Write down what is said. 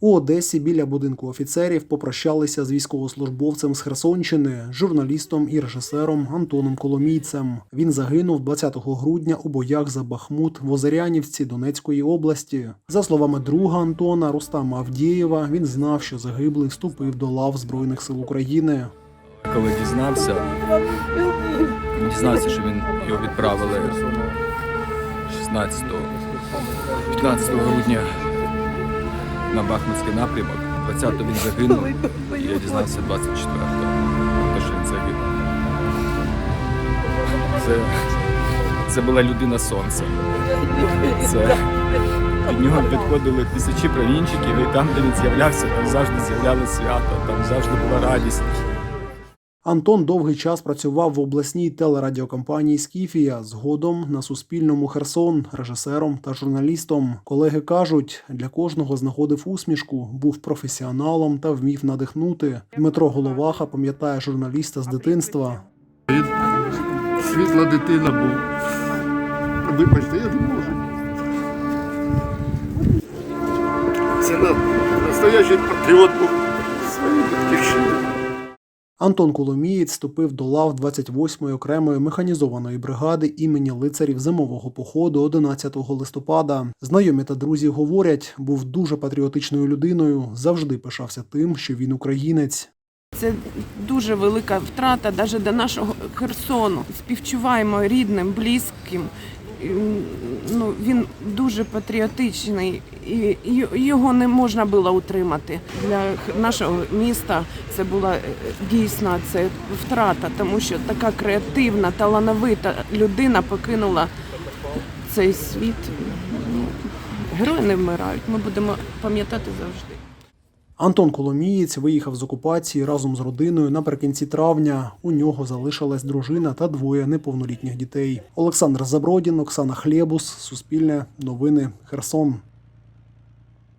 У Одесі біля будинку офіцерів попрощалися з військовослужбовцем з Херсонщини, журналістом і режисером Антоном Коломійцем. Він загинув 20 грудня у боях за Бахмут в Озерянівці Донецької області. За словами друга Антона Рустама Авдієва, він знав, що загиблий вступив до лав Збройних сил України. Коли дізнався, дізнався, що він його відправили 16 15 грудня на Бахмутський напрямок. 20-го він загинув, і я дізнався 24-го, про те, що він загинув. Це, це була людина сонця. Це від нього підходили тисячі промінчиків, і там, де він з'являвся, там завжди з'являлося свято, там завжди була радість. Антон довгий час працював в обласній телерадіокомпанії Скіфія, згодом на Суспільному Херсон, режисером та журналістом. Колеги кажуть, для кожного знаходив усмішку, був професіоналом та вмів надихнути. Дмитро Головаха пам'ятає журналіста з дитинства. Світла дитина був. Вибачте, я не можу. Це на- настоящий патріот був своєї батьківщини. Антон Коломієць вступив до лав 28-ї окремої механізованої бригади імені лицарів зимового походу 11 листопада. Знайомі та друзі говорять, був дуже патріотичною людиною, завжди пишався тим, що він українець. Це дуже велика втрата навіть до нашого Херсону. Співчуваємо рідним, близьким. Ну, він дуже патріотичний, і його не можна було утримати. Для нашого міста це була е, дійсно це втрата, тому що така креативна, талановита людина покинула цей світ. Ну, Герої не вмирають. Ми будемо пам'ятати завжди. Антон Коломієць виїхав з окупації разом з родиною наприкінці травня. У нього залишилась дружина та двоє неповнолітніх дітей. Олександр Забродін, Оксана Хлєбус, Суспільне, Новини, Херсон.